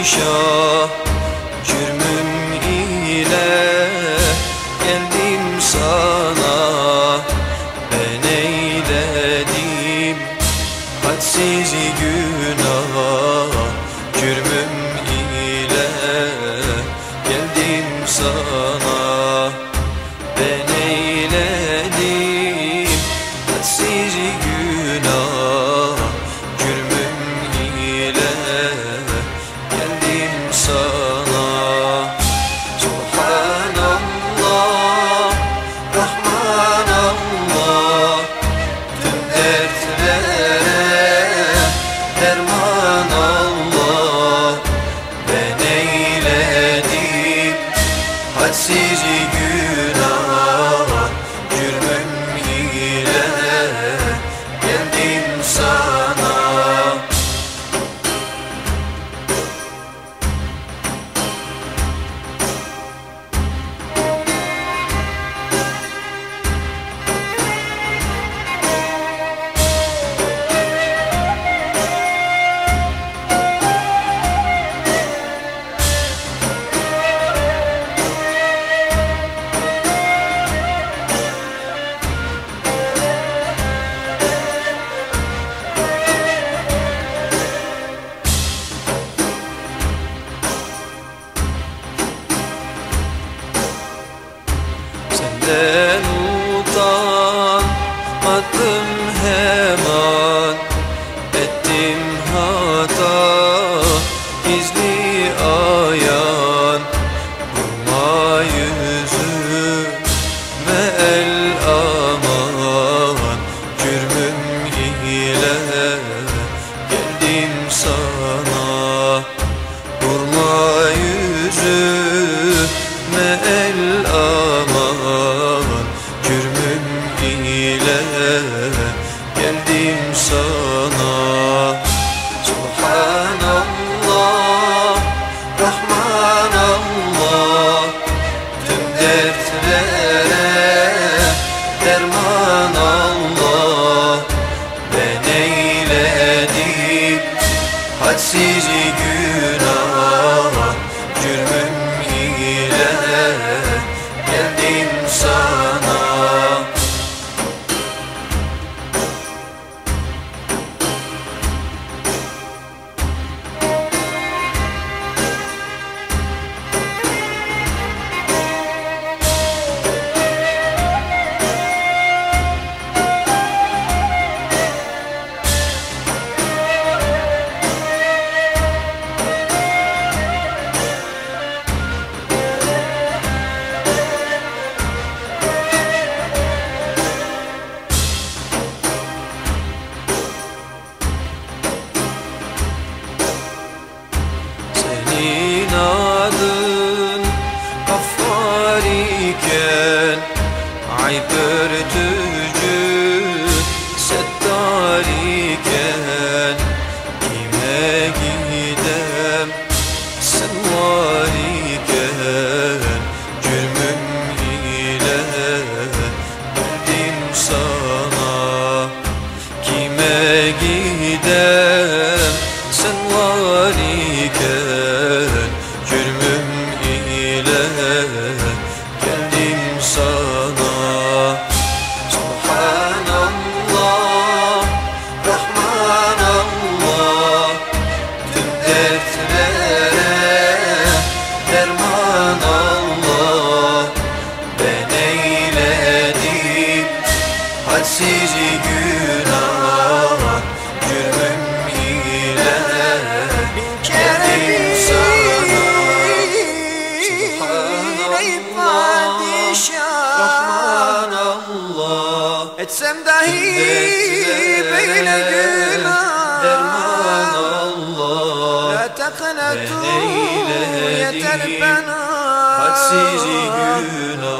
padişah Cürmüm ile geldim sana. Ben eyledim hadsiz günah. Cürmüm ile geldim sana. nice güler sen utan Attım hemen. Ettim hata Gizli ayan. Vurma yüzüme el aman. Cürmüm ile Geldim sana. Vurma yüzüme sana. Ay börtü Etsem dahi böyle günah. Derman Allah. La teknetu yeter bana. Hadsiz günah.